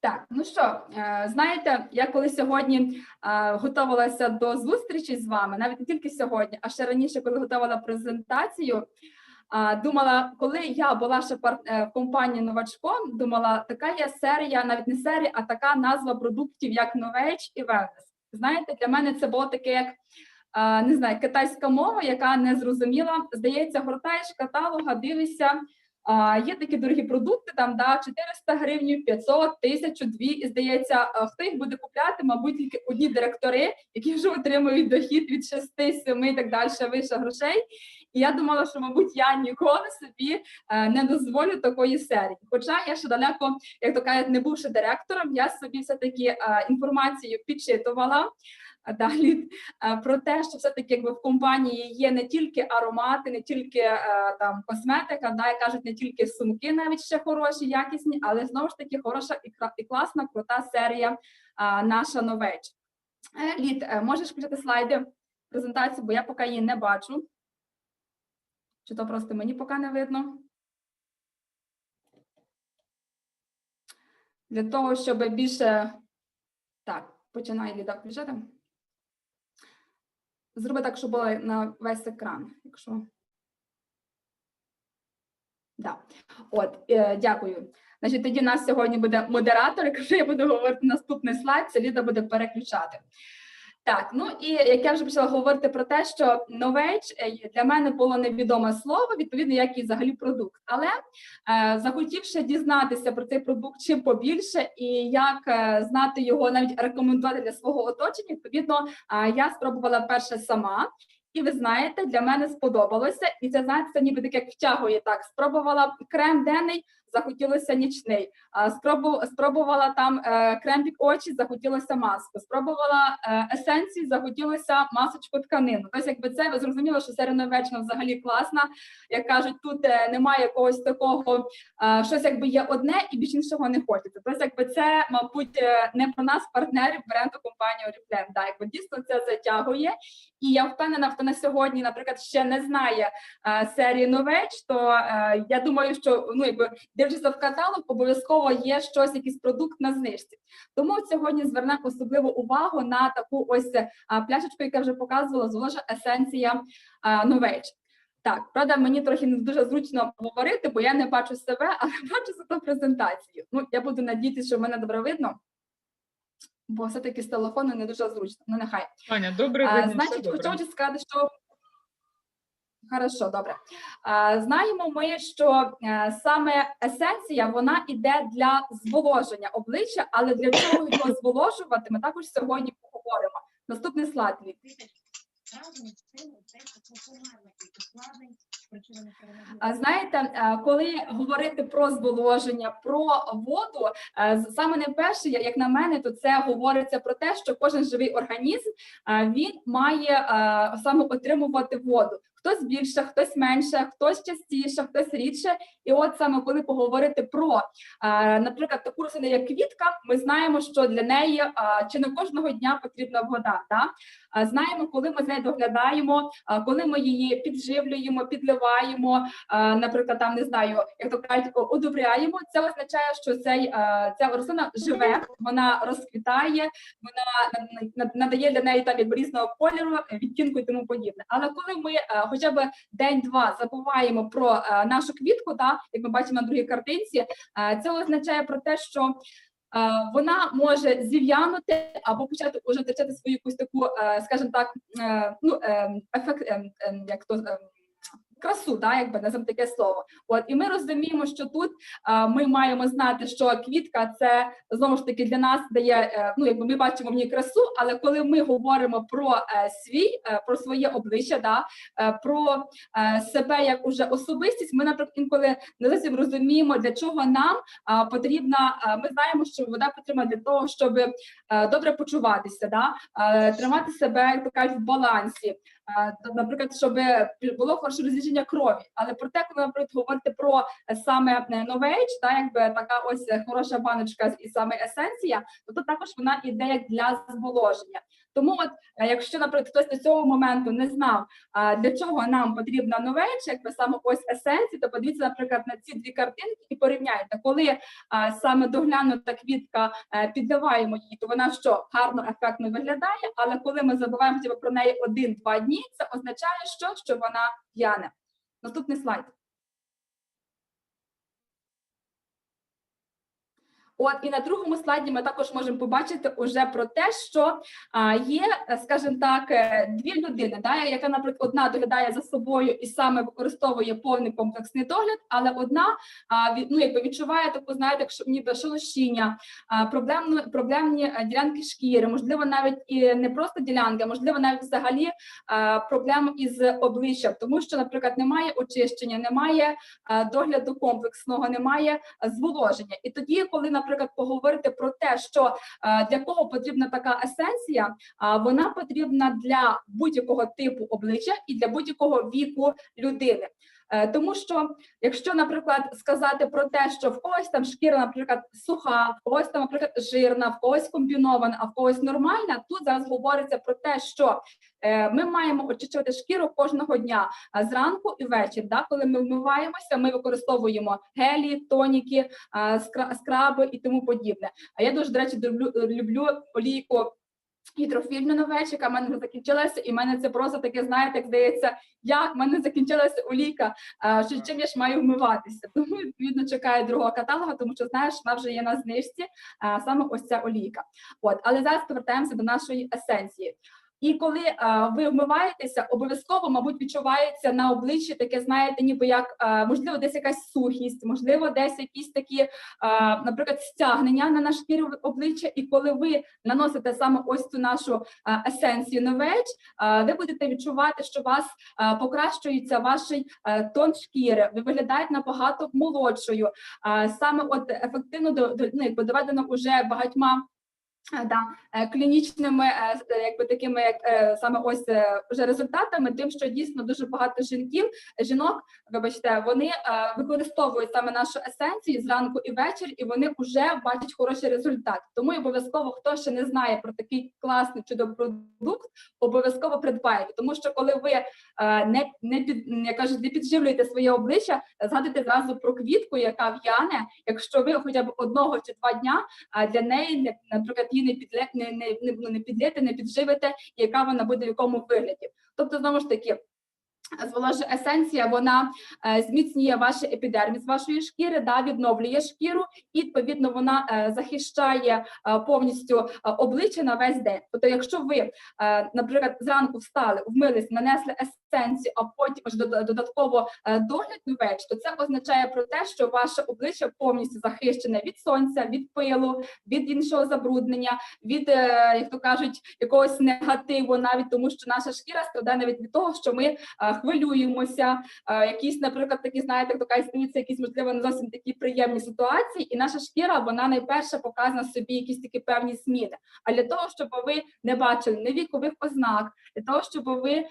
Так, ну що, е, знаєте, я коли сьогодні е, готувалася до зустрічі з вами, навіть не тільки сьогодні, а ще раніше, коли готувала презентацію, е, думала, коли я була ще в компанії новачком, думала, така є серія, навіть не серія, а така назва продуктів, як Novage і Wellness. Знаєте, для мене це було таке, як не знаю, китайська мова, яка не зрозуміла. Здається, гортаєш каталога, дивишся. А, є такі дорогі продукти, там да 400 гривень, 500, 1000, 2, і здається, хто їх буде купляти, мабуть, тільки одні директори, які вже отримують дохід від 6, 7 і так далі, вище грошей. І я думала, що, мабуть, я ніколи собі е, не дозволю такої серії. Хоча я ще далеко, як то кажуть, не бувши директором, я собі все-таки е, інформацію підчитувала. Далі е, про те, що все таки якби в компанії є не тільки аромати, не тільки там косметика, да, як кажуть, не тільки сумки, навіть ще хороші, якісні, але знову ж таки хороша і, і класна, крута серія наша новеч. Лід, можеш включити слайди презентації, бо я поки її не бачу. Чи то просто мені поки не видно? Для того, щоб більше. Так, починай Ліда включати. Зроби так, щоб було на весь екран, якщо. Да. От, е, дякую. Значить, тоді в нас сьогодні буде модератор, якщо я буду говорити наступний слайд, це Ліда буде переключати. Так, ну і як я вже почала говорити про те, що новеч е, для мене було невідоме слово, відповідно, як і взагалі продукт. Але е, захотівши дізнатися про цей продукт чим побільше, і як е, знати його, навіть рекомендувати для свого оточення, відповідно, е, я спробувала перше сама. І ви знаєте, для мене сподобалося, і це знаєте, це ніби таке втягує. Так, спробувала крем денний, захотілося нічний. Спробувала там е, крем під очі, захотілося маску. Спробувала е, есенції, захотілося масочку тканину. Тобто, якби це ви зрозуміло, що середньовечна взагалі класна. Як кажуть, тут е, немає якогось такого, щось якби є одне і більш іншого не хочеться. Тобто, якби це, мабуть, не про нас, партнерів бренду компанії Oriflame. Да, якби дійсно це затягує. І я впевнена, хто на сьогодні, наприклад, ще не знає е, серії новеч, то е, я думаю, що ну якби дивлячись в каталог, обов'язково є щось, якийсь продукт на знижці. Тому сьогодні звернемо особливу увагу на таку ось е, пляшечку, яка вже показувала зволожа есенція е, новеч. Так, правда, мені трохи не дуже зручно говорити, бо я не бачу себе, але бачу зато презентацію. Ну, я буду надіятися, що мене добре видно, бо все-таки з телефону не дуже зручно. Ну, нехай. Аня, добре А, Значить, добре. хочу сказати, що хорошо, добре. А, Знаємо ми, що е, саме есенція вона іде для зволоження обличчя, але для чого його зволожувати, ми також сьогодні поговоримо. Наступний слайд. Лід. Знаєте, е, коли говорити про зволоження, про воду, е, саме найперше, я- як на мене, то це говориться про те, що кожен живий організм е, він має саме отримувати воду. Хтось більше, хтось менше, хтось частіше, хтось рідше. І от саме коли поговорити про, наприклад, таку рослину, як квітка, ми знаємо, що для неї чи не кожного дня потрібна вода. Да? Знаємо, коли ми з нею доглядаємо, коли ми її підживлюємо, підливаємо, наприклад, там не знаю, як то кажуть, одобряємо. Це означає, що цей ця рослина живе, вона розквітає, вона на- на- надає для неї там якби різного кольору, відтінку і тому подібне. Але коли ми хоча б день-два забуваємо про нашу квітку, та як ми бачимо на другій картинці, це означає про те, що вона може зів'янути або почати уже втрачати свою якусь таку, е, скажімо так, е, ну ефект, як то красу, да, якби називаємо таке слово. От і ми розуміємо, що тут е, ми маємо знати, що квітка це знову ж таки для нас дає. е, ну якби ми бачимо в ній красу, але коли ми говоримо про е, свій, е, про своє обличчя, да, е, про е, себе як уже особистість, ми наприклад інколи не зовсім розуміємо, для чого нам а, потрібна. а, Ми знаємо, що вода потрібна для того, щоб е, добре почуватися, да? е, тримати себе, як то кажуть, в балансі. Е, то, Наприклад, щоб було хороше розріження крові. Але про те, коли наприклад, говорити про саме новейдж, та якби така ось е, хороша баночка і саме есенція, то тут також вона іде як для зволоження. Тому, от е, якщо, наприклад, хтось до цього моменту не знав, для чого нам потрібна новеч, якби саме ось есенції, то подивіться, наприклад, на ці дві картинки і порівняйте, коли саме доглянута квітка е, підливаємо її, то вона що гарно ефектно виглядає. Але коли ми забуваємо про неї один-два дні, це означає, що, що вона в'яне. Наступний слайд. От і на другому слайді ми також можемо побачити уже про те, що а, є, е, скажімо так, е, дві людини, да, яка, наприклад, одна доглядає за собою і саме використовує повний комплексний догляд, але одна а, від, ну, якби відчуває таку, знаєте, якщо ніби шелушіння, проблемні е, ділянки шкіри, можливо, навіть і не просто ділянки, а можливо, навіть взагалі а, проблем із обличчям, тому що, наприклад, немає очищення, немає а, догляду комплексного, немає зволоження. І тоді, коли, наприклад, поговорити про те, що для кого потрібна така есенція, вона потрібна для будь-якого типу обличчя і для будь-якого віку людини. Е, Тому що, якщо, наприклад, сказати про те, що в когось там шкіра, наприклад, суха, в когось там, наприклад, жирна, в когось комбінована, а в когось нормальна, тут зараз говориться про те, що е, ми маємо очищувати шкіру кожного дня зранку і ввечері. Да? Коли ми вмиваємося, ми використовуємо гелі, тоніки, скраби і тому подібне. А я дуже, до речі, люблю олійку гідрофільну новеч, яка в мене не закінчилася, і в мене це просто таке, знаєте, як здається, як в мене закінчилася олійка, що чим я ж маю вмиватися. Тому відповідно чекаю другого каталога, тому що знаєш, вона вже є на знижці, саме ось ця олійка. От, але зараз повертаємося до нашої есенції. І коли а, ви вмиваєтеся, обов'язково, мабуть, відчувається на обличчі таке, знаєте, ніби як а, можливо, десь якась сухість, можливо, десь якісь такі, а, наприклад, стягнення на наш шкіру обличчя. І коли ви наносите саме ось цю нашу есенцію новеч, а, ви будете відчувати, що вас а, покращується ваш а, тон шкіри, ви виглядаєте набагато молодшою. А, саме от ефективно до, до ну, доведено уже багатьма. Е, Да, е, клінічними, е, якби такими, як саме ось вже результатами, тим, що дійсно дуже багато жінків, жінок, вибачте, вони використовують саме нашу есенцію зранку і вечір, і вони вже бачать хороший результат. Тому обов'язково, хто ще не знає про такий класний чудовий продукт, обов'язково придбайте. Тому що коли ви не, не під як кажуть, не підживлюєте своє обличчя, згадуйте зразу про квітку, яка в'яне, якщо ви хоча б одного чи два дня для неї, не- наприклад, її не підле не, не, не, ну, не підлєте, не підживите, яка вона буде в якому вигляді. Тобто, знову ж таки. Зволожа есенція, вона е, зміцнює ваш епідерміс вашої шкіри, да, відновлює шкіру, і відповідно вона е, захищає е, повністю е, обличчя на весь день. Тобто, якщо ви, е, наприклад, зранку встали, вмились, нанесли есенцію, а потім дода- додатково е, догляд новеч, то це означає про те, що ваше обличчя повністю захищене від сонця, від пилу, від іншого забруднення, від, е, як то кажуть, якогось негативу, навіть тому, що наша шкіра складає навіть від того, що ми е, хвилюємося, якісь, наприклад, такі, знаєте, як то якісь, можливо, не зовсім такі приємні ситуації, і наша шкіра, вона найперше показує собі якісь такі певні зміни. А для того, щоб ви не бачили не вікових ознак, для того, щоб ви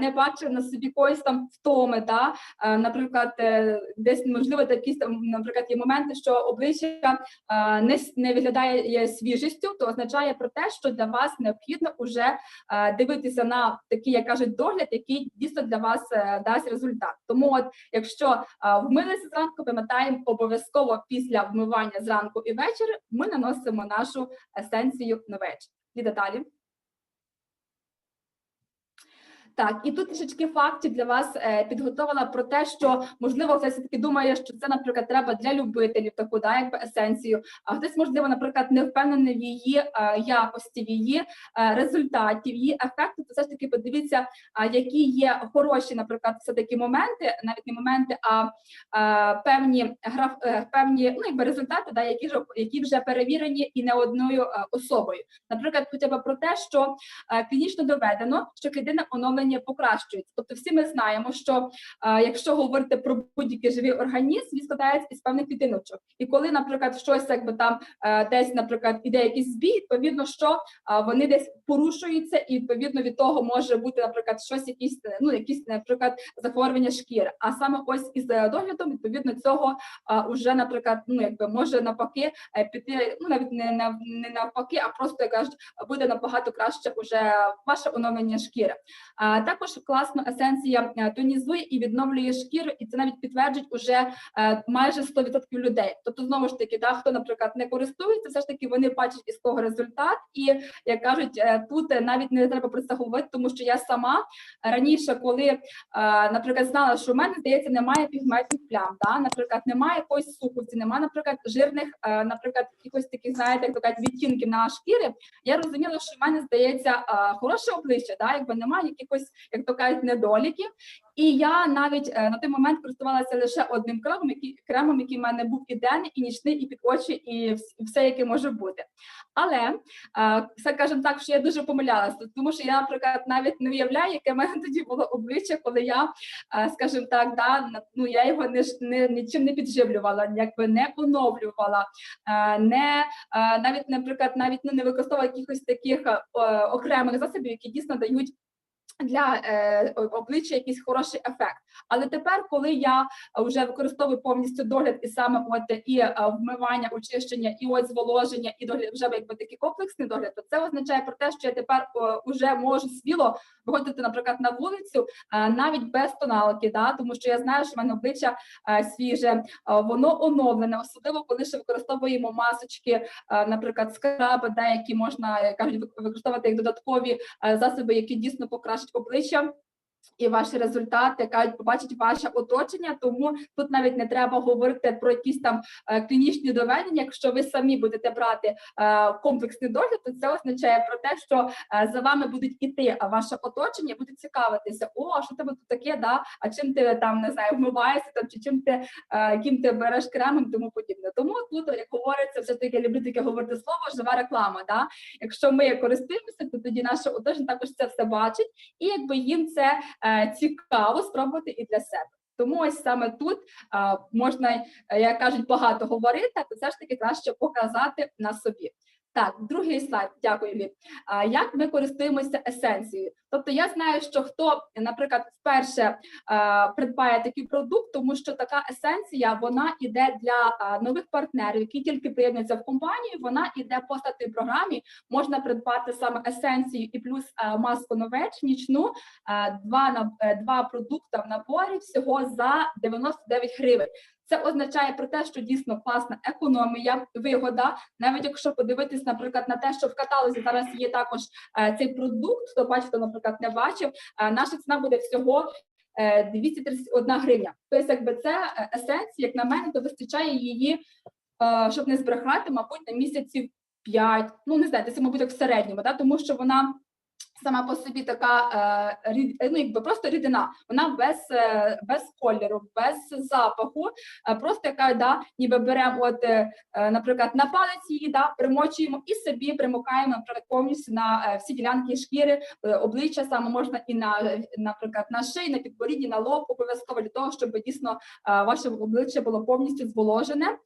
не бачили на собі якоїсь там втоми, да? е, наприклад, е, десь можливо якісь там, наприклад, є моменти, що обличчя е, не, не виглядає свіжістю, то означає про те, що для вас необхідно вже е, дивитися на такий, як кажуть, догляд, який дійсно для вас дасть результат. Тому, от якщо вмилися зранку, пам'ятаємо обов'язково після вмивання зранку і ввечері ми наносимо нашу есенцію на вечір. І деталі. Так, і тут трішечки фактів для вас е, підготовила про те, що можливо хтось таки думає, що це, наприклад, треба для любителів таку, да, якби есенцію. А хтось, можливо, наприклад, не впевнений в її е, якості, в її е, результаті, в її ефекті. То все ж таки подивіться, які є хороші, наприклад, все таки моменти, навіть не моменти, а певні граф, певні ну, якби результати, да, які ж які вже перевірені і не одною особою. Наприклад, хоча б про те, що клінічно доведено, що клітинне оновлення оновлення покращується. Тобто, всі ми знаємо, що е, якщо говорити про будь-який живий організм, він складається із певних клітиночок. І коли, наприклад, щось якби там е, десь, наприклад, іде якийсь збій, відповідно, що а, вони десь порушуються, і відповідно від того може бути, наприклад, щось, якісь е, ну якісь, наприклад, захворювання шкіри. А саме ось із е, доглядом, відповідно, цього а, уже, наприклад, ну якби може навпаки е, піти, ну навіть не нав- не навпаки, а просто як кажуть, буде набагато краще уже ваше оновлення шкіри. Також класно есенція е, тонізує і відновлює шкіру, і це навіть підтверджують уже е, майже 100% людей. Тобто, знову ж таки, да, хто, наприклад, не користується, все ж таки вони бачать із того результат, і як кажуть, е, тут навіть не треба про це говорити, тому що я сама раніше, коли, наприклад, знала, що в мене здається, немає пігментних плям, да? наприклад, немає якоїсь сухості, немає, наприклад, жирних, наприклад, якихось таких, знаєте, як кажуть, відтінків на шкірі. Я розуміла, що в мене здається хороше обличчя, да? якби немає якихось, як то кажуть, недоліків. І я навіть е, на той момент користувалася лише одним кремом, який кремом, який в мене був і денний, і нічний, і під очі, і все, яке може бути. Але це кажемо так, що я дуже помилялася, тому що я, наприклад, навіть не уявляю, яке в мене тоді було обличчя, коли я, е, скажімо так, да, ну я його не, не нічим не підживлювала, якби не оновлювала, е, не навіть, наприклад, навіть ну, не використовувала якихось таких окремих засобів, які дійсно дають. Для е, обличчя якийсь хороший ефект. Але тепер, коли я вже використовую повністю догляд, і саме от і е, вмивання, очищення, і от зволоження, і догляд вже якби такий комплексний догляд, то це означає про те, що я тепер вже можу сміло виходити, наприклад, на вулицю е, навіть без тоналки, да, тому що я знаю, що в мене обличчя е, свіже, е, воно оновлене, особливо коли ще використовуємо масочки, е, наприклад, скраби, деякі можна кажуть, використовувати як додаткові е, засоби, які дійсно покращать обличчя. І ваші результати кажуть, побачить ваше оточення, тому тут навіть не треба говорити про якісь там е, клінічні доведення. Якщо ви самі будете брати е, комплексний догляд, то це означає про те, що е, за вами будуть іти, ваше оточення буде цікавитися. О, що тебе тут таке? Да? А чим ти там не знаю, вмиваєшся там, чи чим ти яким ти береш кремом, тому подібне. Тому тут, як говориться, все таки люблю таке говорити слово, жива реклама. Да? Якщо ми користуємося, то тоді наше оточення також це все бачить, і якби їм це цікаво спробувати і для себе. Тому ось саме тут е, можна, е, як кажуть, багато говорити, але все ж таки краще показати на собі. Так, другий слайд, дякую, Лі. А як ми користуємося есенцією? Тобто я знаю, що хто, наприклад, вперше придбає такий продукт, тому що така есенція вона іде для нових партнерів, які тільки приєднуються в компанію. Вона іде по статній програмі. Можна придбати саме есенцію і плюс маску новеч нічну. два на е, два продукти в наборі всього за 99 гривень. Це означає про те, що дійсно класна економія, вигода. Навіть якщо подивитись, наприклад, на те, що в каталозі зараз є також е, цей продукт, хто бачив, хто, наприклад, не бачив, е, наша ціна буде всього. е, 231 гривня. Тобто, якби це е, есенція, як на мене, то вистачає її, е, щоб не збрехати, мабуть, на місяців 5, ну не знаю, це, мабуть, як в середньому, да? тому що вона сама по собі така е, е, ну, якби просто рідина, вона без, е, без кольору, без запаху, просто яка да, ніби беремо, от, наприклад, на палець її, да, примочуємо і собі примукаємо, наприклад, повністю на всі ділянки шкіри, обличчя саме можна і на, наприклад, на шиї, на підборідді, на лоб, обов'язково для того, щоб дійсно ваше обличчя було повністю зволожене.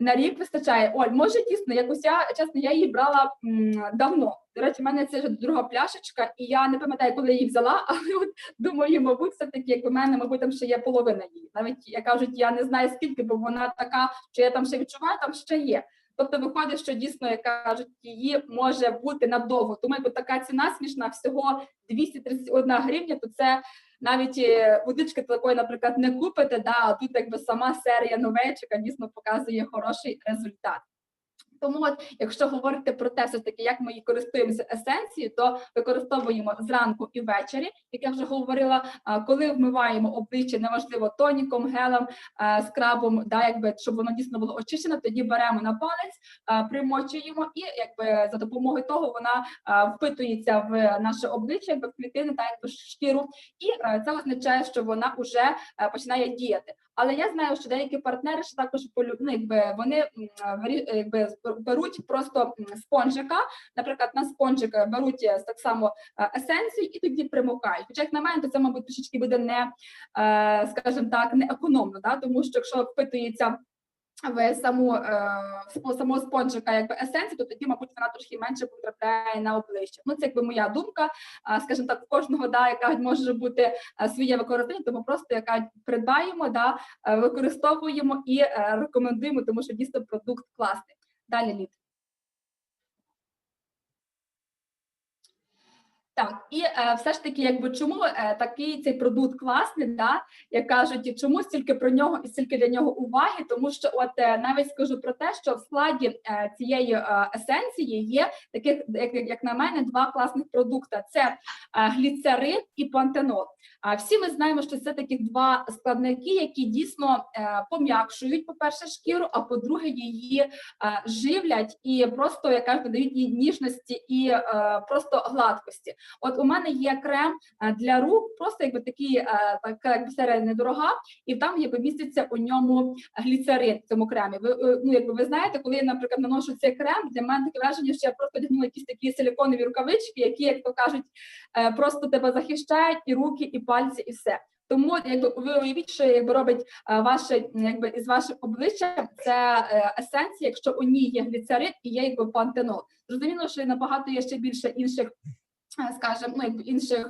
На рік вистачає. Оль, може дійсно, якось я чесно, я її брала м, давно. До речі, в мене це вже друга пляшечка, і я не пам'ятаю, коли я її взяла, але от думаю, мабуть, все таки, як у мене, мабуть, там ще є половина її. Навіть як кажуть, я не знаю скільки, бо вона така, що я там ще відчуваю, там ще є. Тобто виходить, що дійсно, як кажуть, її може бути надовго. Тому якби така ціна смішна, всього 231 гривня, то це навіть е, водички такої, наприклад, не купите, да, а тут якби сама серія новечика дійсно показує хороший результат. Тому, от, якщо говорити про те, все ж таки, як ми її користуємося есенцією, то використовуємо зранку і ввечері, як я вже говорила, коли вмиваємо обличчя, неважливо тоніком, гелем, скрабом, да, якби щоб воно дійсно було очищено, тоді беремо на палець, примочуємо, і якби за допомогою того вона впитується в наше обличчя, якби в клітини, та якби шкіру, і це означає, що вона вже починає діяти. Але я знаю, що деякі партнери ще також ну, якби вони якби беруть просто спонжика. Наприклад, на спонжик беруть е, так само е, есенцію і тоді примукають. Хоча, як на мене, то це, мабуть, трішечки буде не, е, скажімо так, не економно, да? тому що якщо впитується в саму е, в самого спонжика якби есенцію, то тоді, мабуть, вона трошки менше потрапляє на обличчя. Ну, це якби моя думка. Скажімо так, кожного да, яка може бути е, своє використання, тому просто яка придбаємо, да, е, використовуємо і рекомендуємо, тому що дійсно продукт класний. Далі лід. Так, і е, все ж таки, якби чому е, такий цей продукт класний, да, як кажуть, чому стільки про нього і стільки для нього уваги? Тому що, от е, навіть скажу про те, що в складі е, цієї е, есенції є таких, як, як на мене, два класних продукти: це е, гліцерин і пантенол. А всі ми знаємо, що це таких два складники, які дійсно е, пом'якшують, по-перше, шкіру, а по-друге, її е, живлять і просто яка додають їй ніжності і е, просто гладкості. От у мене є крем для рук, просто якби такий, така серія недорога, і там якби міститься у ньому гліцерин в цьому кремі. Ви ну якби ви знаєте, коли я, наприклад, наношу цей крем, для мене таке враження, що я просто одягнула якісь такі силіконові рукавички, які, як то кажуть, просто тебе захищають і руки, і пальці, і все. Тому якби ви уявіть, що якби робить е, ваше якби із вашим обличчям це е, есенція, якщо у ній є гліцерин і є якби пантенол. Зрозуміло, що набагато є ще більше інших. е, Скажімо, ну якби інших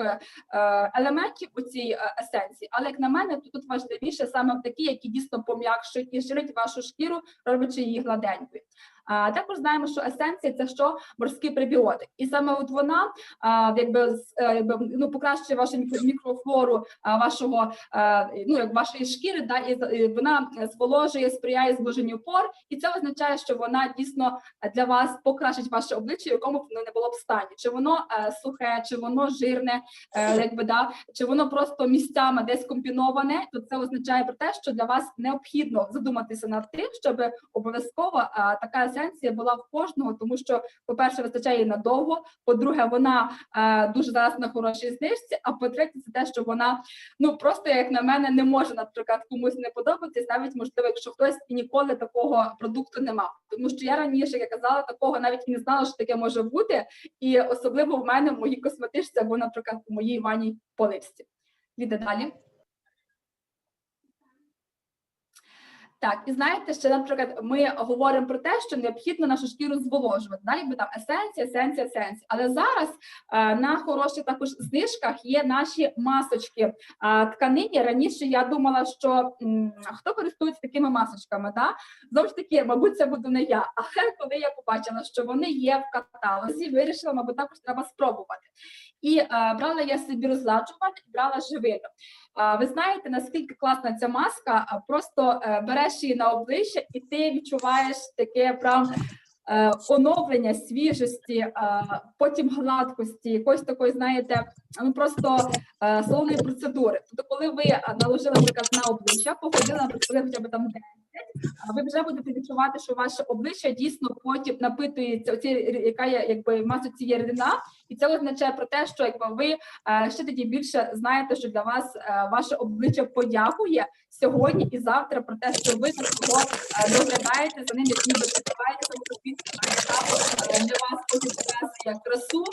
елементів у цій есенції, але як на мене, то тут важливіше саме такі, які дійсно пом'якшують і живлять вашу шкіру, роблячи її гладенькою. А також знаємо, що есенція це що? Морський пребіотик, і саме от вона а, якби, е, ну покращує вашу мікро- мікрофлору а, вашого е, ну як вашої шкіри, да і, вона зволожує, сприяє зволоженню пор, і це означає, що вона дійсно для вас покращить ваше обличчя, якому б воно не було б стані. Чи воно е, сухе, чи воно жирне, е, якби да, чи воно просто місцями десь комбіноване, то це означає про те, що для вас необхідно задуматися над тим, щоб обов'язково така есенція була в кожного, тому що, по-перше, вистачає надовго. По-друге, вона е, дуже зараз на хорошій знижці. А по-третє, це те, що вона ну просто як на мене не може, наприклад, комусь не подобатись, навіть можливо, якщо хтось і ніколи такого продукту не мав. Тому що я раніше, як я казала, такого навіть і не знала, що таке може бути. І особливо в мене в моїй косметичці або, наприклад, у моїй ванній поливці. Ліде далі. Так, і знаєте, ще, наприклад, ми говоримо про те, що необхідно нашу шкіру зволожувати. Да? Якби там есенція, есенція, есенція. Але зараз е, на хороших також знижках є наші масочки е, тканині. Раніше я думала, що м, хто користується такими масочками, да? знову таки, мабуть, це буду не я. Але коли я побачила, що вони є в каталозі, вирішила, мабуть, також треба спробувати. І е, брала я собі розладжувальник, брала живину. Ви знаєте, наскільки класна ця маска, просто е, береш її на обличчя, і ти відчуваєш таке прям е, оновлення свіжості, потім гладкості, якоїсь такої, знаєте, ну просто е, салонної процедури. Тобто, коли ви наложили наприклад, на обличчя, походили, наприклад, хоча б там 10, а ви вже будете відчувати, що ваше обличчя дійсно потім напитується оці, яка є якби в масоці є рідина, і це означає про те, що якби ви е, ще тоді більше знаєте, що для вас е, ваше обличчя подякує сьогодні і завтра про те, що ви за цього е, доглядаєте за ним, як ніби е, для вас показує красу,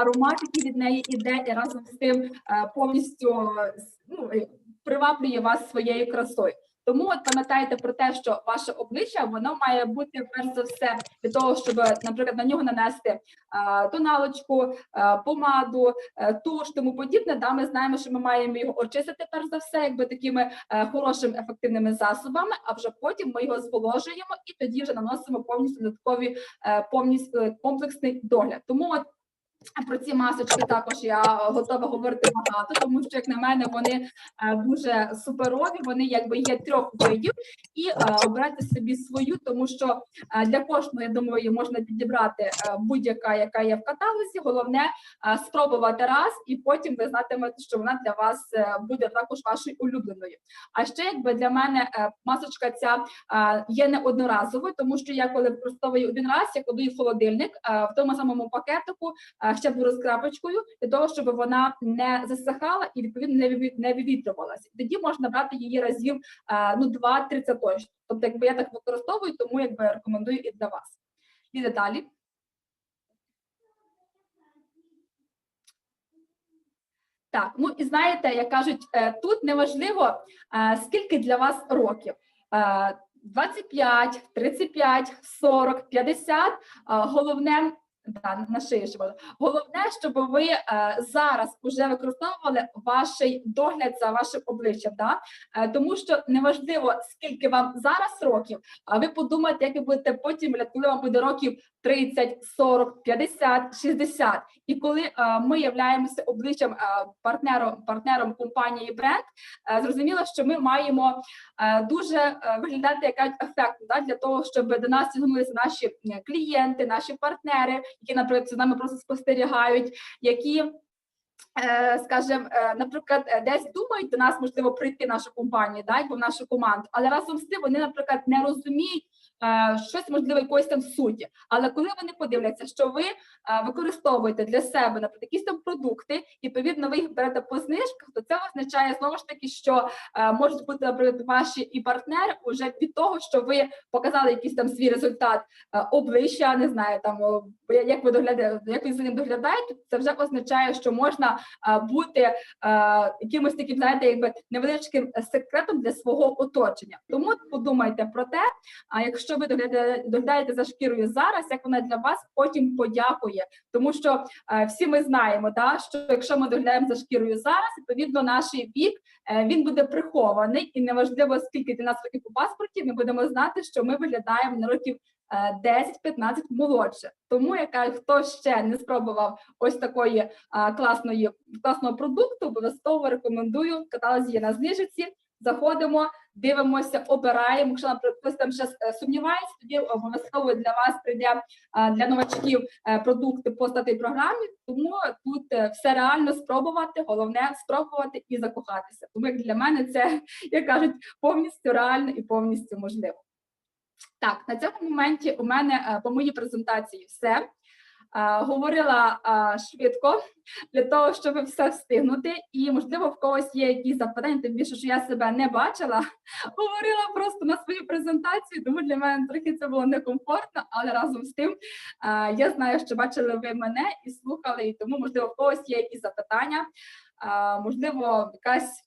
аромат, який від неї іде, і разом з тим е, повністю е, ну, е, приваблює вас своєю красою. Тому от пам'ятайте про те, що ваше обличчя воно має бути перш за все для того, щоб, наприклад, на нього нанести тоналочку, помаду, е, туш, тому подібне. Да, ми знаємо, що ми маємо його очистити перш за все, якби такими е, хорошими ефективними засобами. А вже потім ми його зволожуємо і тоді вже наносимо повністю додаткові е, повністю комплексний догляд. Тому от. Про ці масочки також я готова говорити багато, тому що, як на мене, вони е, дуже суперові. Вони якби є трьох видів, і е, обирайте собі свою, тому що е, для кожного, я думаю, можна підібрати будь-яка, яка є в каталозі. Головне спробувати раз, і потім ви знатимете, що вона для вас буде також вашою улюбленою. А ще якби для мене масочка ця є не одноразовою, тому що я коли використовую один раз, я кладу її в холодильник в тому самому пакетику. Е, е, щеплеру з крапочкою для того, щоб вона не засихала і відповідно не виві- вивітрювалася. Тоді можна брати її разів е, ну 2-3 це точно. Тобто, якби я так використовую, тому якби рекомендую і для вас. І далі. Так, ну і знаєте, як кажуть, е, тут неважливо, е, скільки для вас років. Е, 25, 35, 40, 50. е, Головне, да, на шиї ще. Головне, щоб ви е, зараз вже використовували ваш догляд за вашим обличчям. Да? Е, Тому що неважливо, скільки вам зараз років, а ви подумайте, як ви будете потім, коли вам буде років 30, 40, 50, 60. І коли е, ми являємося обличчям е, партнером, партнером компанії бренд, е, зрозуміло, що ми маємо е, дуже е, виглядати як ефектно да, для того, щоб до нас тягнулися наші клієнти, наші партнери, які, наприклад, за нами просто спостерігають, які. е, Скажем, е, наприклад, е, десь думають до нас можливо прийти в нашу компанію, да, або в нашу команду, але разом з тим вони, наприклад, не розуміють щось можливо якоїсь там суті. Але коли вони подивляться, що ви е, використовуєте для себе наприклад, якісь там продукти, і відповідно ви їх берете по знижках, то це означає знову ж таки, що е, можуть бути наприклад ваші і партнери уже від того, що ви показали якийсь там свій результат е, обличчя, не знаю, там як ви доглядаєте, як ви за ним доглядаєте, це вже означає, що можна е, бути е, якимось таким, знаєте, якби невеличким е, секретом для свого оточення. Тому подумайте про те, а якщо ви доглядаєте, за шкірою зараз, як вона для вас потім подякує, тому що е, всі ми знаємо, да, що якщо ми доглядаємо за шкірою зараз, відповідно наш вік е, він буде прихований, і неважливо скільки для нас років у паспорті, ми будемо знати, що ми виглядаємо на років. е, 10-15 молодше, тому яка хто ще не спробував ось такої а, класної класного продукту, обов'язково рекомендую. Каталозі є на знижці. Заходимо, дивимося, обираємо. Якщо наприклад, там ще е, сумнівається, тоді обов'язково для вас прийде для новачків е, продукти по статей програмі. Тому тут е, все реально спробувати. Головне спробувати і закохатися. Тому як для мене це, як кажуть, повністю реально і повністю можливо. Так, на цьому моменті у мене е, по моїй презентації все. Говорила швидко для того, щоб все встигнути, і можливо в когось є якісь запитання, тим більше, що я себе не бачила, говорила просто на свою презентацію, тому для мене трохи це було некомфортно, але разом з тим я знаю, що бачили ви мене і слухали, і тому можливо в когось є якісь запитання, можливо, якась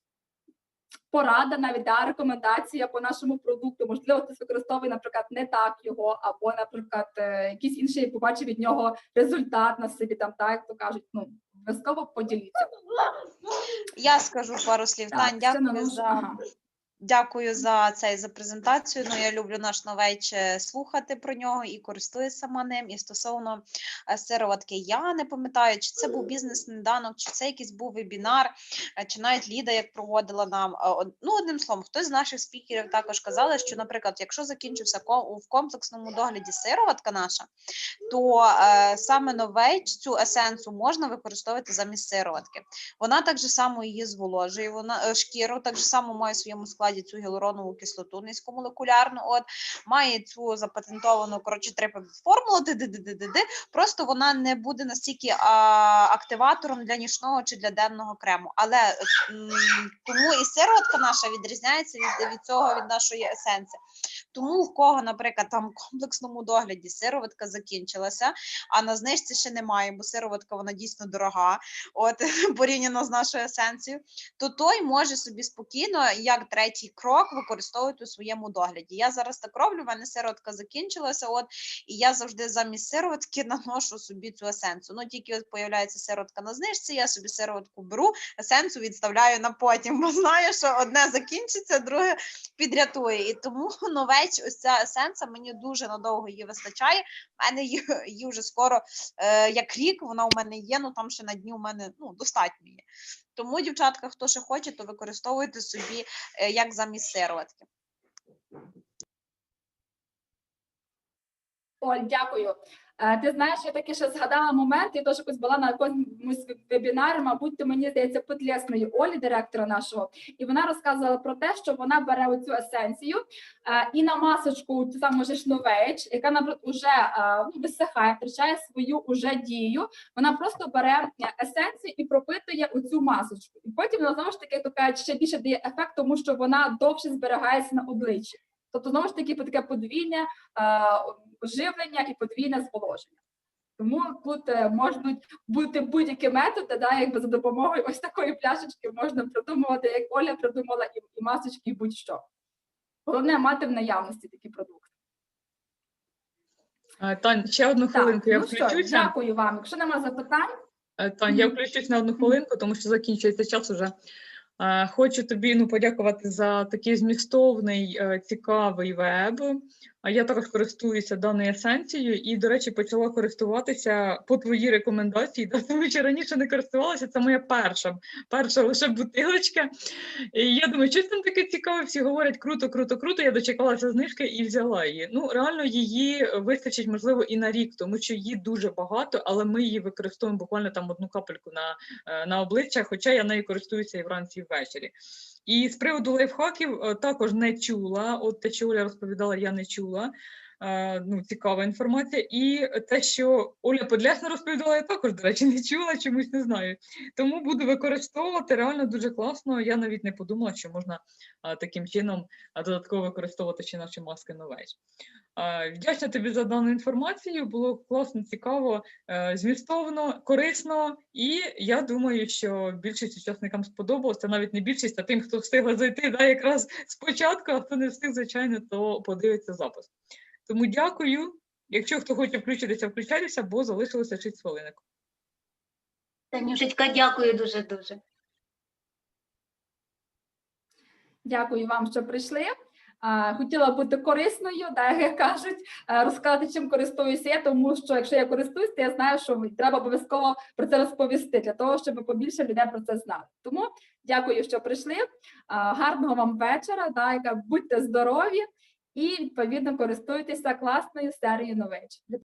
порада, навіть да, рекомендація по нашому продукту. Можливо, ти використовує, наприклад, не так його, або, наприклад, е, якийсь інший побачив від нього результат на собі, там так як то кажуть. Ну обов'язково поділіться. Я скажу пару слів. Так, Тань, дякую за ага. Дякую за цей за презентацію. Ну я люблю наш новеч е, слухати про нього і користуюсь сама ним. І стосовно е, сироватки, я не пам'ятаю, чи це був бізнес сніданок, чи це якийсь був вебінар, е, чи навіть Ліда як проводила нам. Ну одним словом, хтось з наших спікерів також казали, що, наприклад, якщо закінчився в комплексному догляді сироватка наша, то е, саме новеч цю есенцію можна використовувати замість сироватки. Вона так же само її зволожує. Вона шкіру так же само має в своєму складі цю гіалуронову кислоту низькомолекулярну. От має цю запатентовану коротше трипа формулу. Просто вона не буде настільки а, активатором для нічного чи для денного крему. Але м, тому і сироватка наша відрізняється від, від цього від нашої есенції. Тому в кого, наприклад, там в комплексному догляді сироватка закінчилася, а на знижці ще немає, бо сироватка вона дійсно дорога, от порівняно з нашою есенцією, то той може собі спокійно, як третій крок, використовувати у своєму догляді. Я зараз так роблю, в мене сироватка закінчилася, от і я завжди замість сироватки наношу собі цю есенцію. Ну тільки от появляється сироватка на знижці, я собі сироватку беру, есенцію відставляю на потім, бо знаю, що одне закінчиться, друге підрятує. І тому новеч, ось ця есенса, мені дуже надовго її вистачає. У мене її, її вже скоро е, як рік, вона у мене є, ну там ще на дні у мене ну, достатньо є. Тому, дівчатка, хто ще хоче, то використовуйте собі е, як замість сироватки. Оль, дякую. Е, Ти знаєш, я таки ще згадала момент, я теж якось була на якомусь вебінарі, мабуть, ти мені здається, подлесної Олі, директора нашого, і вона розказувала про те, що вона бере оцю есенцію е, і на масочку ту саму же Новейч, яка наприклад уже е, ну, висихає, втрачає свою уже дію. Вона просто бере есенцію і пропитує оцю масочку. І потім вона знову ж таки, то кажуть, ще більше дає ефект, тому що вона довше зберігається на обличчі. Тобто, знову ж таки, таке подвійне е, живлення і подвійне зволоження. Тому тут е, можуть бути будь-які методи, да, якби за допомогою ось такої пляшечки можна придумувати, як Оля придумала і, і масочки, і будь-що. Головне мати в наявності такі продукти. Е, Тань, ще одну хвилинку, я ну що, дякую вам. Якщо нема запитань, Тань, я включусь на одну хвилинку, тому що закінчується час уже. Е, Хочу тобі ну, подякувати за такий змістовний, е, цікавий веб. Я також користуюся даною есенцією і, до речі, почала користуватися по твоїй рекомендації. Да, Тому що раніше не користувалася. Це моя перша, перша лише бутилочка. І я думаю, щось там таке цікаве. Всі говорять круто, круто, круто. Я дочекалася знижки і взяла її. Ну, реально, її вистачить, можливо, і на рік, тому що її дуже багато, але ми її використовуємо буквально там одну капельку на, е, на обличчя, хоча я нею користуюся і вранці, ввечері. І з приводу лайфхаків е, також не чула. От те, що Оля розповідала, я не чула. Е, Ну, цікава інформація. І те, що Оля Подлясна розповідала, я також, до речі, не чула, чомусь не знаю. Тому буду використовувати реально дуже класно. Я навіть не подумала, що можна а, таким чином а, додатково використовувати ще наші маски новеч. Вдячна тобі за дану інформацію. Було класно, цікаво, е, змістовно, корисно. І я думаю, що більшість учасникам сподобалося. Навіть не більшість, а тим, хто встиг зайти да, якраз спочатку, а хто не встиг, звичайно, то подивиться запис. Тому дякую. Якщо хто хоче включитися, включайтеся, бо залишилося 6 хвилинок. Танюшечка, дякую дуже-дуже. Дякую вам, що прийшли. Хотіла бути корисною, да, як кажуть, розказати, чим користуюся я, тому що якщо я користуюсь, то я знаю, що треба обов'язково про це розповісти для того, щоб побільше людей про це знали. Тому дякую, що прийшли. Гарного вам вечора. Яка- будьте здорові і відповідно користуйтеся класною серією нович.